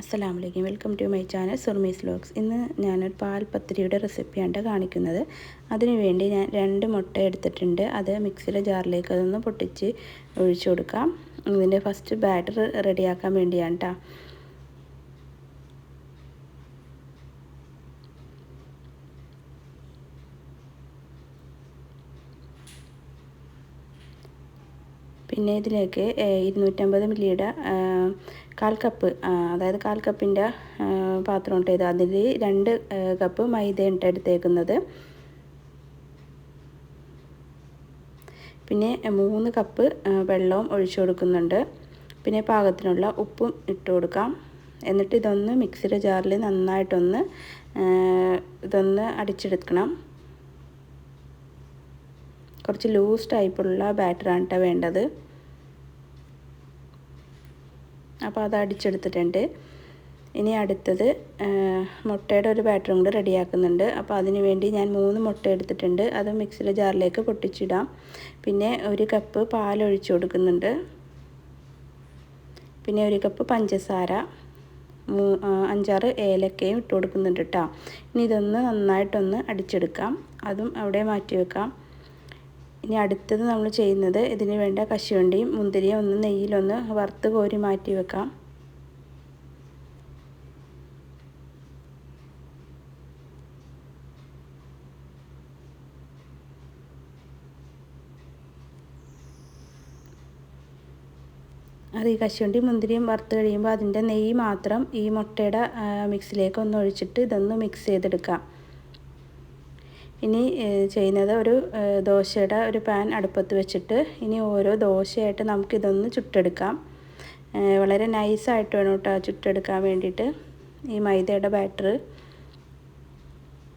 അസ്സലാമു അലൈക്കും welcome to my channel Surmi's looks ഇന്ന് ഞാനൊരു പാൽ പത്തിരിയുടെ റെസിപ്പിയാണ് കാണിക്കുന്നത്. അതിനുവേണ്ടി ഞാൻ രണ്ട് മുട്ട എടുത്തിട്ടുണ്ട്. അത് മിക്സിയിലെ ജാറിലേക്ക് അതൊന്ന് പൊട്ടിച്ച് ഒഴിച്ചു കൊടുക്കാം. ഇതിന്റെ ഫസ്റ്റ് ബാറ്റർ റെഡിയാക്കാൻ വേണ്ടിയാണ് കേട്ടോ പിന്നെ ഇതിലേക്ക് ഇരുന്നൂറ്റമ്പത് മില്ലിയുടെ കാൽ കപ്പ് അതായത് കാൽ കപ്പിന്റെ പാത്രം ഉണ്ട് ഇത്. അതിൽ രണ്ട് കപ്പ് മൈദ ഉണ്ട് എടുത്തേക്കുന്നത്. പിന്നെ മൂന്ന് കപ്പ് വെള്ളവും ഒഴിച്ചു കൊടുക്കുന്നുണ്ട്. പിന്നെ പാകത്തിനുള്ള ഉപ്പും ഇട്ട് കൊടുക്കാം. എന്നിട്ട് ഇതൊന്ന് മിക്സിയുടെ ജാറിൽ നന്നായിട്ടൊന്ന് ഇതൊന്ന് അടിച്ചെടുക്കണം. കുറച്ച് ലൂസ് ടൈപ്പുള്ള ബാറ്ററാണ് കേട്ടോ വേണ്ടത്. അപ്പോൾ അത് അടിച്ചെടുത്തിട്ടുണ്ട്. ഇനി അടുത്തത് മുട്ടയുടെ ഒരു ബാറ്ററും കൂടെ റെഡിയാക്കുന്നുണ്ട്. അപ്പോൾ അതിന് വേണ്ടി ഞാൻ മൂന്ന് മുട്ട എടുത്തിട്ടുണ്ട്. അത് മിക്സിയിലെ ജാറിലേക്ക് പൊട്ടിച്ചിടാം. പിന്നെ ഒരു കപ്പ് പാൽ ഒഴിച്ചു കൊടുക്കുന്നുണ്ട്. പിന്നെ ഒരു കപ്പ് പഞ്ചസാര അഞ്ചാറ് ഏലക്കയും ഇട്ട് കൊടുക്കുന്നുണ്ട് കേട്ടോ. ഇനി ഇതൊന്ന് നന്നായിട്ടൊന്ന് അടിച്ചെടുക്കാം. അതും അവിടെ മാറ്റി വെക്കാം. ഇനി അടുത്തത് നമ്മൾ ചെയ്യുന്നത് ഇതിന് വേണ്ട കശുവണ്ടിയും മുന്തിരിയും ഒന്ന് നെയ്യിലൊന്ന് വറുത്ത് കോരി മാറ്റി വെക്കാം. അത് ഈ കശുവണ്ടി മുന്തിരിയും വറുത്ത് കഴിയുമ്പോൾ അതിന്റെ നെയ്യ് മാത്രം ഈ മുട്ടയുടെ മിക്സിലേക്ക് ഒന്ന് ഒഴിച്ചിട്ട് ഇതൊന്ന് മിക്സ് ചെയ്തെടുക്കാം. ഇനി ചെയ്യുന്നത് ഒരു ദോശയുടെ ഒരു പാൻ അടുപ്പത്ത് വെച്ചിട്ട് ഇനി ഓരോ ദോശയായിട്ട് നമുക്കിതൊന്ന് ചുട്ടെടുക്കാം. വളരെ നൈസായിട്ട് വേണം കേട്ടോ ചുട്ടെടുക്കാൻ വേണ്ടിയിട്ട് ഈ മൈദയുടെ ബാറ്റർ.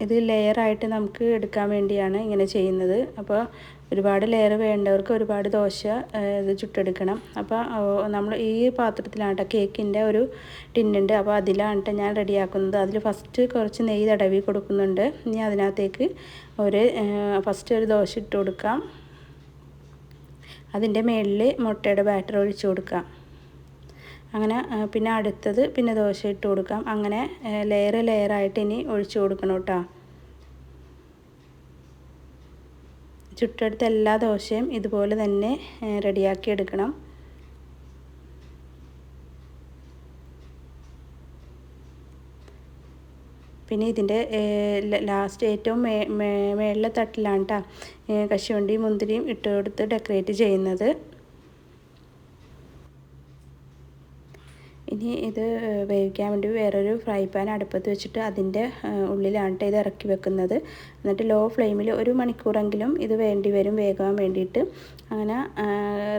ഇത് ലെയറായിട്ട് നമുക്ക് എടുക്കാൻ വേണ്ടിയാണ് ഇങ്ങനെ ചെയ്യുന്നത്. അപ്പോൾ ഒരുപാട് ലെയർ വേണ്ടവർക്ക് ഒരുപാട് ദോശ ഇത് ചുട്ടെടുക്കണം. അപ്പോൾ നമ്മൾ ഈ പാത്രത്തിലാണ് കേക്കിന്റെ ഒരു ടിന്നുണ്ട് അപ്പോൾ അതിലാണ് ഞാൻ റെഡിയാക്കുന്നത്. അതിൽ ഫസ്റ്റ് കുറച്ച് നെയ്യ് തടവി കൊടുക്കുന്നുണ്ട്. ഇനി അതിനകത്തേക്ക് ഒരു ഫസ്റ്റ് ഒരു ദോശ ഇട്ട് കൊടുക്കാം. അതിന്റെ മുകളിൽ മുട്ടയുടെ ബാറ്റർ ഒഴിച്ചു കൊടുക്കാം. അങ്ങനെ പിന്നെ അടുത്തത് പിന്നെ ദോശ ഇട്ട് കൊടുക്കാം. അങ്ങനെ ലെയർ ലെയറായിട്ട് ഇനി ഒഴിച്ചു കൊടുക്കണം കേട്ടോ ചുട്ടെടുത്ത എല്ലാ ദോശയും ഇതുപോലെ തന്നെ റെഡിയാക്കി എടുക്കണം. പിന്നെ ഇതിന്റെ ലാസ്റ്റ് ഏറ്റവും മേ മേളിലെ തട്ടിലാണ് കേട്ടോ കശുവണ്ടിയും മുന്തിരിയും ഇട്ട് കൊടുത്ത് ഡെക്കറേറ്റ് ചെയ്യുന്നത്. ഇനി ഇത് വേവിക്കാൻ വേണ്ടി വേറൊരു ഫ്രൈ പാൻ അടുപ്പത്ത് വെച്ചിട്ട് അതിന്റെ ഉള്ളിലാണ് ഇത് ഇറക്കി വെക്കുന്നത്. എന്നിട്ട് ലോ ഫ്ലെയിമിൽ ഒരു മണിക്കൂറെങ്കിലും ഇത് വേണ്ടി വരും വേകാൻ വേണ്ടിയിട്ട്. അങ്ങനെ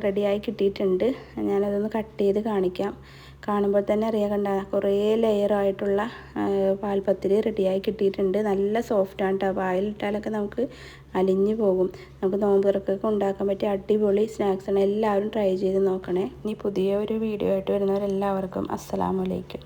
റെഡിയായി കിട്ടിയിട്ടുണ്ട്. ഞാനതൊന്ന് കട്ട് ചെയ്ത് കാണിക്കാം. കാണുമ്പോൾ തന്നെ അറിയാൻ കണ്ട കുറേ ലെയറായിട്ടുള്ള പാൽപ്പത്തിരി റെഡിയായി കിട്ടിയിട്ടുണ്ട്. നല്ല സോഫ്റ്റാണ് കേട്ടോ പാലിട്ടാലൊക്കെ നമുക്ക് അലിഞ്ഞു പോകും. നമുക്ക് നോമ്പ് തുറക്കൊക്കെ ഉണ്ടാക്കാൻ പറ്റിയ അടിപൊളി സ്നാക്സാണ് എല്ലാവരും ട്രൈ ചെയ്ത് നോക്കണേ. ഇനി പുതിയ ഒരു വീഡിയോ ആയിട്ട് വരുന്നവരെല്ലാവർക്കും അസ്സലാമലൈക്കും